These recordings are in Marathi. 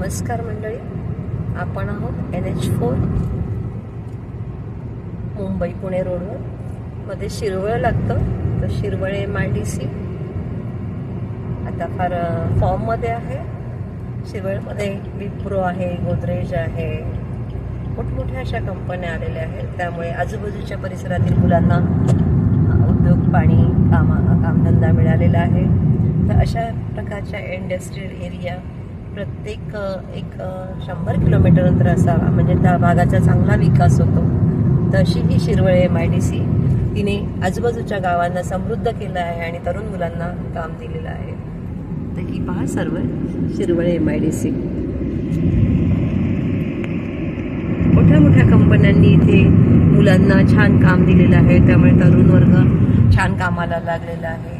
नमस्कार मंडळी. आपण आहोत N H four Mumbai Pune रोडवर. मध्ये शिरवळ लागतं. तर शिरवळ एम डी सी आता फार फॉर्ममध्ये आहे. शिरवळमध्ये विप्रो आहे गोदरेज आहे. मोठमोठ्या अशा कंपन्या आलेल्या आहेत. त्यामुळे आजूबाजूच्या परिसरातील मुलांना उद्योग पाणी कामा कामधंदा मिळालेला आहे. तर अशा प्रकारच्या इंडस्ट्रियल एरिया प्रत्येक एक शंभर किलोमीटर अंतर असावा. म्हणजे त्या भागाचा चांगला विकास होतो. तशी ही Shirwal M I D C तिने आजूबाजूच्या गावांना समृद्ध केलं आहे आणि तरुण मुलांना काम दिलेलं आहे. तर ही पहा सर्व Shirwal M I D C मोठ्या मोठ्या कंपन्यांनी इथे मुलांना छान काम दिलेलं आहे. त्यामुळे तरुण वर्ग छान कामाला लागलेला आहे.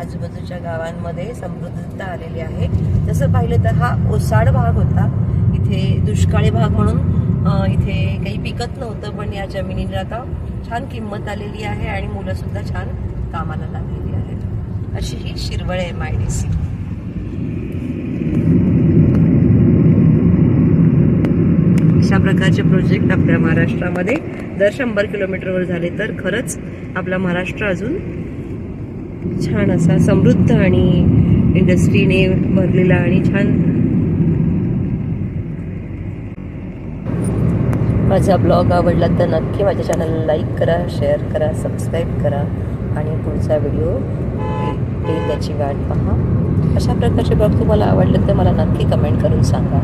आजूबाजूच्या गावांमध्ये समृद्धता आलेली आहे. तसं पाहिलं तर हा ओसाड भाग होता. इथे दुष्काळी भाग म्हणून इथे काही पिकत नव्हतं पण या जमिनीला आता छान किंमत आलेली आहे आणि मुलं सुद्धा छान कामाला लागलेली आहेत. अशी ही Shirwal M I D C अशा प्रकारचे प्रोजेक्ट आपल्या महाराष्ट्रामध्ये. दर शंभर किलोमीटरवर झाले तर खरंच आपला महाराष्ट्र अजून छान असा समृद्ध आणि इंडस्ट्रीने भरलेला आणि छान. माझा ब्लॉग आवडला तर नक्की माझ्या चॅनलला लाईक करा शेअर करा सबस्क्राईब करा आणि पुढचा व्हिडिओ येईल त्याची वाट पहा. अशा प्रकारचे ब्लॉग तुम्हाला आवडले तर मला नक्की कमेंट करून सांगा.